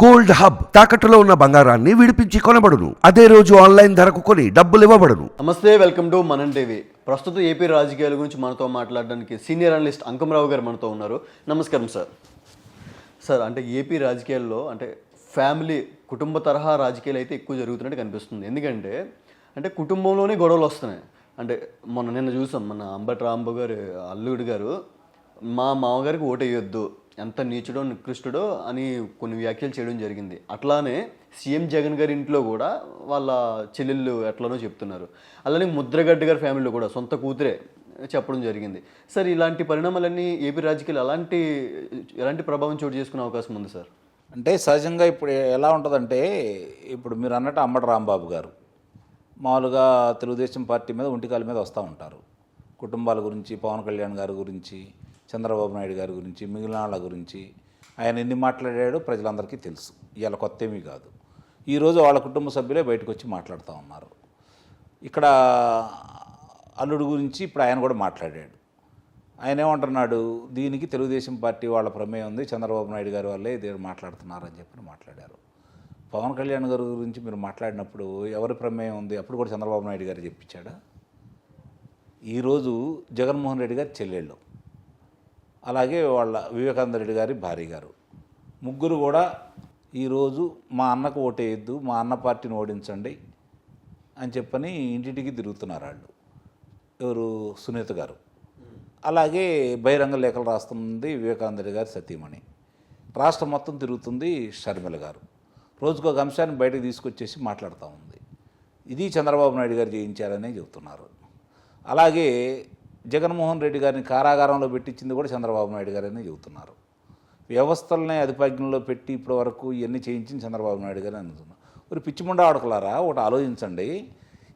Gold hub తాకట్టులో ఉన్న బంగారాన్ని విడిపించి కొనబడును. అదే రోజు ఆన్లైన్ ధరకు కొని డబ్బులు ఇవ్వబడును. నమస్తే వెల్కమ్ టు మనం టీవీ. ప్రస్తుతం ఏపీ రాజకీయాల గురించి మనతో మాట్లాడడానికి సీనియర్ అనలిస్ట్ అంకమరావు గారు మనతో ఉన్నారు. నమస్కారం సార్. సార్ అంటే ఏపీ రాజకీయాల్లో అంటే ఫ్యామిలీ కుటుంబ తరహా రాజకీయాలు అయితే ఎక్కువ జరుగుతున్నట్టు కనిపిస్తుంది. ఎందుకంటే అంటే కుటుంబంలోనే గొడవలు వస్తున్నాయి. అంటే మొన్న నిన్న చూసాం మన అంబటి రాంబాబు గారు అల్లుడు గారు మా మామగారికి ఓటు వేయొద్దు ఎంత నీచుడో నికృష్టుడో అని కొన్ని వ్యాఖ్యలు చేయడం జరిగింది. అట్లానే సీఎం జగన్ గారి ఇంట్లో కూడా వాళ్ళ చెల్లెళ్ళు ఎట్లనో చెప్తున్నారు. అలానే ముద్రగడ్డ గారి ఫ్యామిలీలో కూడా సొంత కూతురే చెప్పడం జరిగింది. సార్ ఇలాంటి పరిణామాలన్నీ ఏపీ రాజకీయాలు ఎలాంటి ఎలాంటి ప్రభావం చోటు చేసుకునే అవకాశం ఉంది సార్? అంటే సహజంగా ఇప్పుడు ఎలా ఉంటుందంటే ఇప్పుడు మీరు అన్నట్టు అమ్మటి రాంబాబు గారు మామూలుగా తెలుగుదేశం పార్టీ మీద ఒంటికాల మీద వస్తూ ఉంటారు. కుటుంబాల గురించి పవన్ కళ్యాణ్ గారి గురించి చంద్రబాబు నాయుడు గారి గురించి మిగిలిన వాళ్ళ గురించి ఆయన ఎన్ని మాట్లాడాడో ప్రజలందరికీ తెలుసు. ఇవాళ కొత్త ఏమీ కాదు ఈరోజు వాళ్ళ కుటుంబ సభ్యులే బయటకు వచ్చి మాట్లాడుతూ ఉన్నారు. ఇక్కడ అల్లుడు గురించి ఇప్పుడు ఆయన కూడా మాట్లాడాడు. ఆయన ఏమంటున్నాడు? దీనికి తెలుగుదేశం పార్టీ వాళ్ళ ప్రమేయం ఉంది చంద్రబాబు నాయుడు గారి వల్లే ఇది మాట్లాడుతున్నారని చెప్పి మాట్లాడారు. పవన్ కళ్యాణ్ గారి గురించి మీరు మాట్లాడినప్పుడు ఎవరి ప్రమేయం ఉంది? అప్పుడు కూడా చంద్రబాబు నాయుడు గారు చెప్పించాడా? ఈరోజు జగన్మోహన్ రెడ్డి గారు చెల్లెళ్ళు. అలాగే వాళ్ళ వివేకానంద రెడ్డి గారి భార్య గారు. ముగ్గురు కూడా ఈరోజు మా అన్నకు ఓటేయద్దు మా అన్న పార్టీని ఓడించండి అని చెప్పని ఇంటింటికి తిరుగుతున్నారు వాళ్ళు. ఎవరు? సునీత గారు. అలాగే బహిరంగ లేఖలు రాస్తుంది వివేకానంద రెడ్డి గారి సతీమణి. రాష్ట్రం మొత్తం తిరుగుతుంది షర్మిల గారు. రోజుకు ఒక అంశాన్ని బయటకు తీసుకొచ్చేసి మాట్లాడుతూ ఉంది. ఇది చంద్రబాబు నాయుడు గారు చేయించారనే చెబుతున్నారు. అలాగే జగన్మోహన్ రెడ్డి గారిని కారాగారంలో పెట్టించింది కూడా చంద్రబాబు నాయుడు గారని చెబుతున్నారు. వ్యవస్థలనే అధిపజ్ఞంలో పెట్టి ఇప్పటి వరకు ఇవన్నీ చేయించింది చంద్రబాబు నాయుడు గారు అనుకున్నారు మరి పిచ్చిముండ ఆడకలారా? ఒకటి ఆలోచించండి.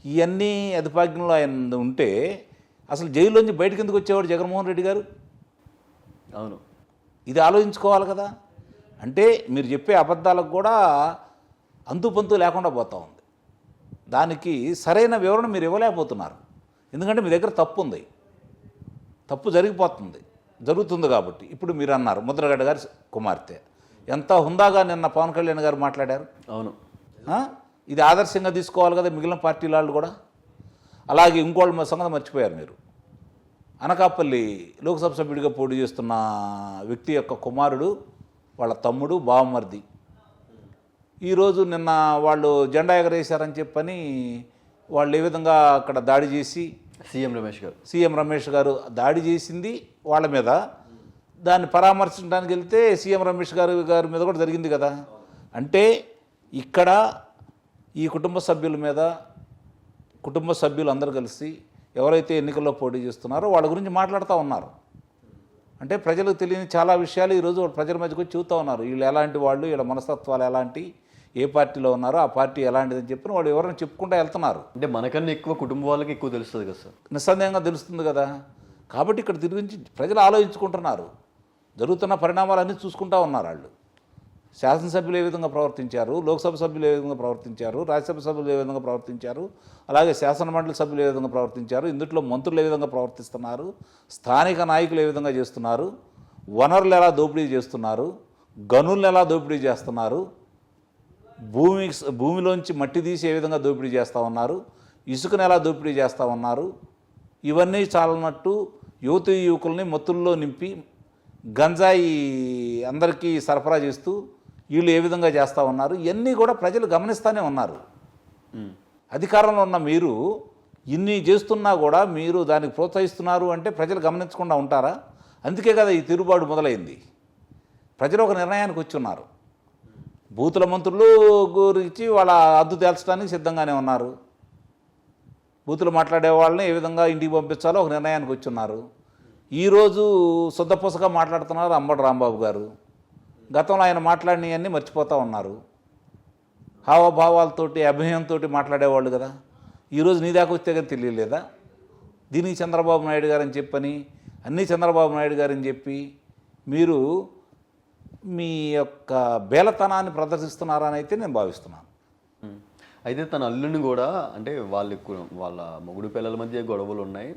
ఇవన్నీ అధిపజ్ఞంలో ఆయన ఉంటే అసలు జైల్లోంచి బయటకు ఎందుకు వచ్చేవాడు జగన్మోహన్ రెడ్డి గారు? అవును. ఇది ఆలోచించుకోవాలి కదా. అంటే మీరు చెప్పే అబద్ధాలకు కూడా అంతుపంతు లేకుండా పోతా ఉంది. దానికి సరైన వివరణ మీరు ఇవ్వలేకపోతున్నారు. ఎందుకంటే మీ దగ్గర తప్పు ఉంది. తప్పు జరిగిపోతుంది. జరుగుతుంది కాబట్టి. ఇప్పుడు మీరు అన్నారు ముద్రగడ్డ గారి కుమార్తె. ఎంత హుందాగా నిన్న పవన్ కళ్యాణ్ గారు మాట్లాడారు? అవును? ఇది ఆదర్శంగా తీసుకోవాలి కదా మిగిలిన పార్టీల వాళ్ళు కూడా? అలాగే ఇంకోళ్ళ సంగతి మర్చిపోయారు మీరు. అనకాపల్లి లోక్సభ సభ్యుడిగా పోటీ చేస్తున్న వ్యక్తి యొక్క కుమారుడు వాళ్ళ తమ్ముడు బావమర్ది. ఈరోజు నిన్న వాళ్ళు జెండా ఎగరేశారని చెప్పని వాళ్ళు ఏ విధంగా అక్కడ దాడి చేసి సీఎం రమేష్ గారు. సీఎం రమేష్ గారు దాడి చేసింది వాళ్ళ మీద. దాన్ని పరామర్శించడానికి వెళ్తే సీఎం రమేష్ గారు గారి మీద కూడా జరిగింది కదా. అంటే ఇక్కడ ఈ కుటుంబ సభ్యుల మీద కుటుంబ సభ్యులు అందరూ కలిసి ఎవరైతే ఎన్నికల్లో పోటీ చేస్తున్నారో వాళ్ళ గురించి మాట్లాడుతూ ఉన్నారు. అంటే ప్రజలకు తెలియని చాలా విషయాలు ఈరోజు ప్రజల మధ్యకు వచ్చి చూస్తూ ఉన్నారు. వీళ్ళు ఎలాంటి వాళ్ళు వీళ్ళ మనస్తత్వాలు ఎలాంటి ఏ పార్టీలో ఉన్నారో ఆ పార్టీ ఎలాంటిదని చెప్పి వాళ్ళు ఎవరైనా చెప్పుకుంటూ వెళ్తున్నారు. అంటే మనకన్నా ఎక్కువ కుటుంబ వాళ్ళకి ఎక్కువ తెలుస్తుంది కదా సార్. నిస్సందేహంగా తెలుస్తుంది కదా. కాబట్టి ఇక్కడ తిరిగి ప్రజలు ఆలోచించుకుంటున్నారు. జరుగుతున్న పరిణామాలన్నీ చూసుకుంటూ ఉన్నారు వాళ్ళు. శాసనసభ్యులు ఏ విధంగా ప్రవర్తించారు? లోక్సభ సభ్యులు ఏ విధంగా ప్రవర్తించారు? రాజ్యసభ సభ్యులు ఏ విధంగా ప్రవర్తించారు? అలాగే శాసన మండలి సభ్యులు ఏ విధంగా ప్రవర్తించారు? ఇందులో మంత్రులు ఏ విధంగా ప్రవర్తిస్తున్నారు? స్థానిక నాయకులు ఏ విధంగా చేస్తున్నారు? వనరులు ఎలా దోపిడీ చేస్తున్నారు? గనులను ఎలా దోపిడీ చేస్తున్నారు? భూమి భూమిలోంచి మట్టి తీసి ఏ విధంగా దోపిడీ చేస్తూ ఉన్నారు? ఇసుకను ఎలా దోపిడీ చేస్తూ ఉన్నారు? ఇవన్నీ చాలన్నట్టు యువతి యువకుల్ని మత్తుల్లో నింపి గంజాయి అందరికీ సరఫరా చేస్తూ వీళ్ళు ఏ విధంగా చేస్తూ ఉన్నారు? ఇవన్నీ కూడా ప్రజలు గమనిస్తూనే ఉన్నారు. అధికారంలో ఉన్న మీరు ఇన్ని చేస్తున్నా కూడా మీరు దానికి ప్రోత్సహిస్తున్నారు అంటే ప్రజలు గమనించకుండా ఉంటారా? అందుకే కదా ఈ తిరుగుబాటు మొదలైంది. ప్రజలు ఒక నిర్ణయానికి వచ్చి ఉన్నారు బూతుల మంత్రులు గురించి వాళ్ళ అద్దు తేల్చడానికి సిద్ధంగానే ఉన్నారు. బూతులు మాట్లాడే వాళ్ళని ఏ విధంగా ఇంటికి పంపించాలో ఒక నిర్ణయానికి వచ్చున్నారు. ఈరోజు శుద్ధపూసగా మాట్లాడుతున్నారు అంబటి రాంబాబు గారు. గతంలో ఆయన మాట్లాడినవన్నీ మర్చిపోతూ ఉన్నారు. హావభావాలతోటి అభినయంతో మాట్లాడేవాళ్ళు కదా. ఈరోజు నీ దాకా వస్తే కానీ తెలియలేదా? దీనికి చంద్రబాబు నాయుడు గారని చెప్పని అన్నీ చంద్రబాబు నాయుడు గారని చెప్పి మీరు మీ యొక్క బేలతనాన్ని ప్రదర్శిస్తున్నారని అయితే నేను భావిస్తున్నాను. అయితే తన అల్లుని కూడా అంటే వాళ్ళకు వాళ్ళ మొగుడు పిల్లల మధ్య గొడవలు ఉన్నాయి.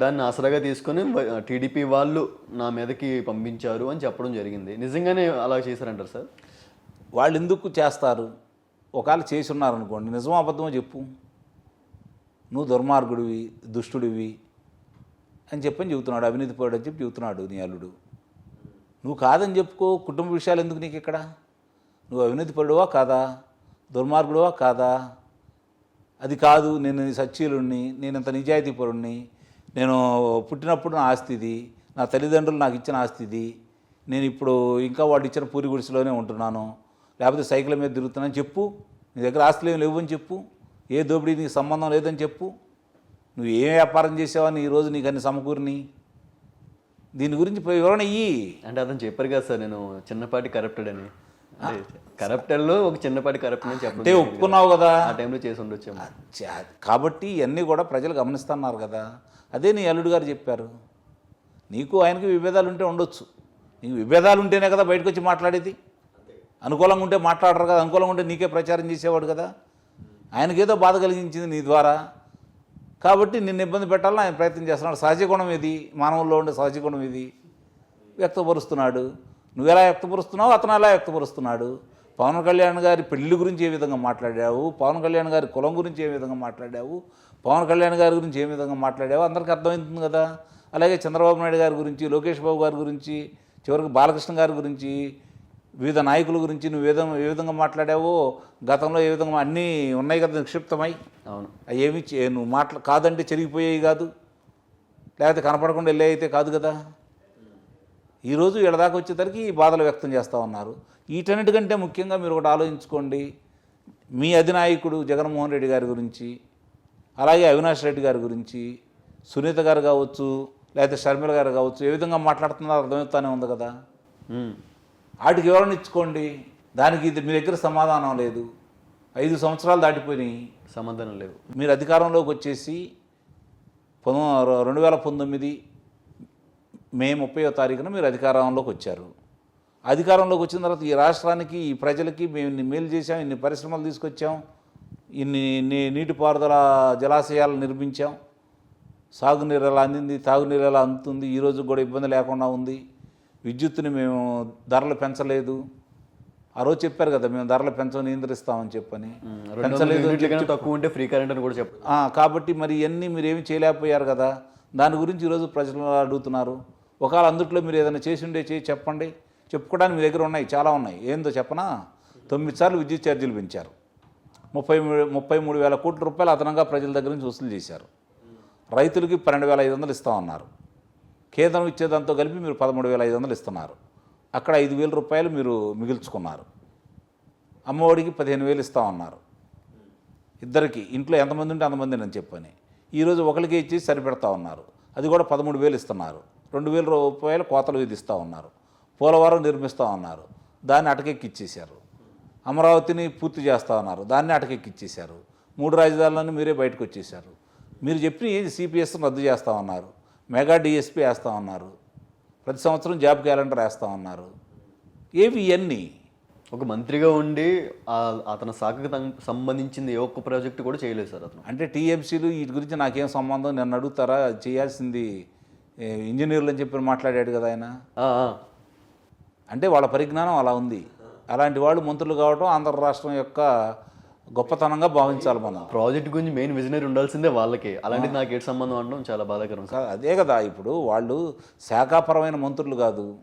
దాన్ని ఆసరాగా తీసుకొని టీడీపీ వాళ్ళు నా మీదకి పంపించారు అని చెప్పడం జరిగింది. నిజంగానే అలా చేశారంటారు సార్? వాళ్ళు ఎందుకు చేస్తారు? ఒకవేళ చేసి ఉన్నారనుకోండి నిజమో అబద్ధమో చెప్పు. నువ్వు దుర్మార్గుడివి దుష్టుడివి అని చెప్పని చెబుతున్నాడు అవినీతి పరుడు అని చెప్పి చెబుతున్నాడు నీ అల్లుడు. నువ్వు కాదని చెప్పుకో కుటుంబ విషయాలు ఎందుకు నీకు ఇక్కడ? నువ్వు అవినీతి పరుడువా కాదా? దుర్మార్గుడువా కాదా? అది కాదు నేను సచ్చీలుణ్ణి నేను ఇంత నిజాయితీ పరుణ్ణి నేను పుట్టినప్పుడు నా ఆస్తి ఇది నా తల్లిదండ్రులు నాకు ఇచ్చిన ఆస్తి ఇది నేను ఇప్పుడు ఇంకా వాడు ఇచ్చిన పూరి గుడిసెలోనే ఉంటున్నాను లేకపోతే సైకిల్ మీద తిరుగుతున్నాను చెప్పు. నీ దగ్గర ఆస్తులు ఏమి లేవు అని చెప్పు. ఏ దోపిడీ నీకు సంబంధం లేదని చెప్పు. నువ్వు ఏ వ్యాపారం చేసావని ఈరోజు నీకు అన్ని సమకూరిని దీని గురించి వివరణ ఇయ్యి. అంటే అతను చెప్పారు కదా సార్ నేను చిన్నపాటి కరప్టెడ్ అని. కరప్టెడ్లో ఒక చిన్నపాటి కరప్ట్ అని చెప్పడం కదా. ఒప్పుకున్నావు కదా? ఆ టైంలో చేసి ఉండొచ్చాము. చా- కాబట్టి ఇవన్నీ కూడా ప్రజలు గమనిస్తున్నారు కదా. అదే నీ అల్లుడు గారు చెప్పారు. నీకు ఆయనకి విభేదాలు ఉంటే ఉండొచ్చు. నీకు విభేదాలు ఉంటేనే కదా బయటకు వచ్చి మాట్లాడేది. అనుకూలంగా ఉంటే మాట్లాడరు కదా అనుకూలంగా ఉంటే నీకే ప్రచారం చేసేవాడు కదా. ఆయనకేదో బాధ కలిగించింది నీ ద్వారా. కాబట్టి నిన్ను ఇబ్బంది పెట్టాలని ఆయన ప్రయత్నం చేస్తున్నాడు. సహజ గుణం ఇది మానవుల్లో ఉండే సహజ గుణం ఇది వ్యక్తపరుస్తున్నాడు. నువ్వు ఎలా వ్యక్తపరుస్తున్నావు అతను ఎలా వ్యక్తపరుస్తున్నాడు. పవన్ కళ్యాణ్ గారి పెళ్ళి గురించి ఏ విధంగా మాట్లాడావు? పవన్ కళ్యాణ్ గారి కులం గురించి ఏ విధంగా మాట్లాడావు? పవన్ కళ్యాణ్ గారి గురించి ఏ విధంగా మాట్లాడావు? అందరికీ అర్థమవుతుంది కదా. అలాగే చంద్రబాబు నాయుడు గారి గురించి లోకేష్ బాబు గారి గురించి చివరికి బాలకృష్ణ గారి గురించి వివిధ నాయకుల గురించి నువ్వు విధంగా ఏ విధంగా మాట్లాడావో గతంలో ఏ విధంగా అన్నీ ఉన్నాయి కదా నిక్షిప్తమై అవును. అవి ఏమి నువ్వు మాట్లా కాదంటే చెరిగిపోయేవి కాదు. లేకపోతే కనపడకుండా వెళ్ళే అయితే కాదు కదా. ఈరోజు వీళ్ళ దాకా వచ్చేసరికి ఈ బాధలు వ్యక్తం చేస్తూ ఉన్నారు. వీటన్నిటికంటే ముఖ్యంగా మీరు ఒకటి ఆలోచించుకోండి. మీ అధినాయకుడు జగన్మోహన్ రెడ్డి గారి గురించి అలాగే అవినాష్ రెడ్డి గారి గురించి సునీత గారు కావచ్చు లేకపోతే షర్మిల గారు కావచ్చు ఏ విధంగా మాట్లాడుతున్నారో అర్థమవుతానే ఉంది కదా. వాటికి వివరణ ఇచ్చుకోండి. దానికి ఇది మీ దగ్గర సమాధానం లేదు. ఐదు సంవత్సరాలు దాటిపోయినాయి. సమాధానం లేవు. మీరు అధికారంలోకి వచ్చేసి పంతొమ్మిది రెండు వేల పంతొమ్మిది మే ముప్పయో తారీఖున మీరు అధికారంలోకి వచ్చారు. అధికారంలోకి వచ్చిన తర్వాత ఈ రాష్ట్రానికి ఈ ప్రజలకి మేము ఇన్ని మేలు చేసాం ఇన్ని పరిశ్రమలు తీసుకొచ్చాం ఇన్ని ఇన్ని నీటిపారుదల జలాశయాలు నిర్మించాం. సాగునీరు ఎలా అందింది తాగునీరు ఎలా అందుతుంది ఈరోజు కూడా ఇబ్బంది లేకుండా ఉంది. విద్యుత్తుని మేము ధరలు పెంచలేదు. ఆ రోజు చెప్పారు కదా మేము ధరలు పెంచడం నియంత్రిస్తామని చెప్పని. కన్నా తక్కువ ఉంటే ఫ్రీ కరెంట్ అని కూడా చెప్పు. ఆ, కాబట్టి మరి ఇవన్నీ మీరు ఏమి చేయలేకపోయారు కదా. దాని గురించి ఈరోజు ప్రజలు అడుగుతున్నారు. ఒకవేళ అందుట్లో మీరు ఏదైనా చేసి ఉండే చేసి చెప్పండి. చెప్పుకోవడానికి మీ దగ్గర ఉన్నాయి చాలా ఉన్నాయి. ఏందో చెప్పనా? తొమ్మిది సార్లు విద్యుత్ ఛార్జీలు పెంచారు. ముప్పై ముప్పై మూడు వేల కోట్ల రూపాయలు అదనంగా ప్రజల దగ్గర నుంచి వసూలు చేశారు. రైతులకి పన్నెండు వేల ఐదు వందలు ఇస్తామన్నారు. కేంద్రం ఇచ్చేదాంతో కలిపి మీరు పదమూడు వేల ఐదు వందలు ఇస్తున్నారు. అక్కడ ఐదు వేల రూపాయలు మీరు మిగిల్చుకున్నారు. అమ్మఒడికి పదిహేను వేలు ఇస్తా ఉన్నారు. ఇద్దరికి ఇంట్లో ఎంతమంది ఉంటే అంతమంది నేను చెప్పని. ఈరోజు ఒకరికి ఇచ్చి సరిపెడతా ఉన్నారు. అది కూడా పదమూడు వేలు ఇస్తున్నారు. రెండు వేల రూపాయలు కోతలు విధిస్తూ ఉన్నారు. పోలవరం నిర్మిస్తూ ఉన్నారు. దాన్ని అటకెక్కిచ్చేశారు. అమరావతిని పూర్తి చేస్తూ ఉన్నారు. దాన్ని అటకెక్కిచ్చేశారు. మూడు రాజధానులను మీరే బయటకు వచ్చేసారు మీరు చెప్పిన ఏది సిపిఎస్ రద్దు చేస్తూ ఉన్నారు. మెగా డిఎస్పీ వేస్తూ ఉన్నారు. ప్రతి సంవత్సరం జాబ్ క్యాలెండర్ వేస్తూ ఉన్నారు. ఏవి ఇవన్నీ ఒక మంత్రిగా ఉండి అతని శాఖకు సంబంధించింది ఏ ఒక్క ప్రాజెక్ట్ కూడా చేయలేదు సార్ అతను. అంటే టీఎంసీలు వీటి గురించి నాకేం సంబంధం? నన్ను అడుగుతారా? చేయాల్సింది ఇంజనీర్లు అని చెప్పి మాట్లాడాడు కదా ఆయన. అంటే వాళ్ళ పరిజ్ఞానం అలా ఉంది. అలాంటి వాళ్ళు మంత్రులు కావడం ఆంధ్ర రాష్ట్రం యొక్క గొప్పతనంగా భావించాలి మనం. ప్రాజెక్ట్ గురించి మెయిన్ విజనరీ ఉండాల్సిందే వాళ్ళకి. అలాంటిది నాకు ఏంటి సంబంధం అనడం చాలా బాధాకరం. అదే కదా ఇప్పుడు వాళ్ళు శాఖాపరమైన మంత్రులు కాదు.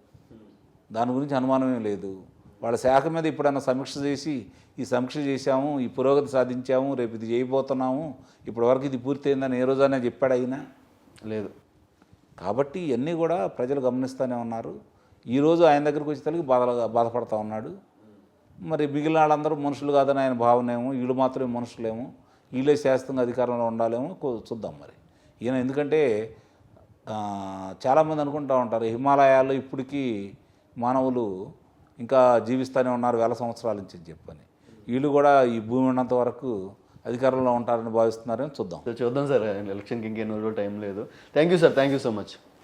దాని గురించి అనుమానమే లేదు. వాళ్ళ శాఖ మీద ఇప్పుడన్నా సమీక్ష చేసి ఈ సమీక్ష చేశాము ఈ పురోగతి సాధించాము రేపు ఇది చేయబోతున్నాము ఇప్పటివరకు ఇది పూర్తయిందని ఏ రోజైనా చెప్పాడు అయినా? లేదు. కాబట్టి ఇవన్నీ కూడా ప్రజలు గమనిస్తూనే ఉన్నారు. ఈరోజు ఆయన దగ్గరికి వచ్చేసరికి బాధ బాధపడతా ఉన్నాడు. మరి మిగిలిన వాళ్ళందరూ మనుషులు కాదని ఆయన భావనేమో వీళ్ళు మాత్రమే మనుషులేమో వీళ్ళే శాస్త్రంగా అధికారంలో ఉండాలేమో చూద్దాం మరి. ఈయన ఎందుకంటే చాలామంది అనుకుంటా ఉంటారు హిమాలయాల్లో ఇప్పటికీ మానవులు ఇంకా జీవిస్తూనే ఉన్నారు వేల సంవత్సరాల నుంచి చెప్పని. వీళ్ళు కూడా ఈ భూమి ఉన్నంత వరకు అధికారంలో ఉంటారని భావిస్తున్నారని చూద్దాం. చూద్దాం సార్ ఎలక్షన్కి ఇంకేం రోజులు టైం లేదు. Thank you sir thank you so much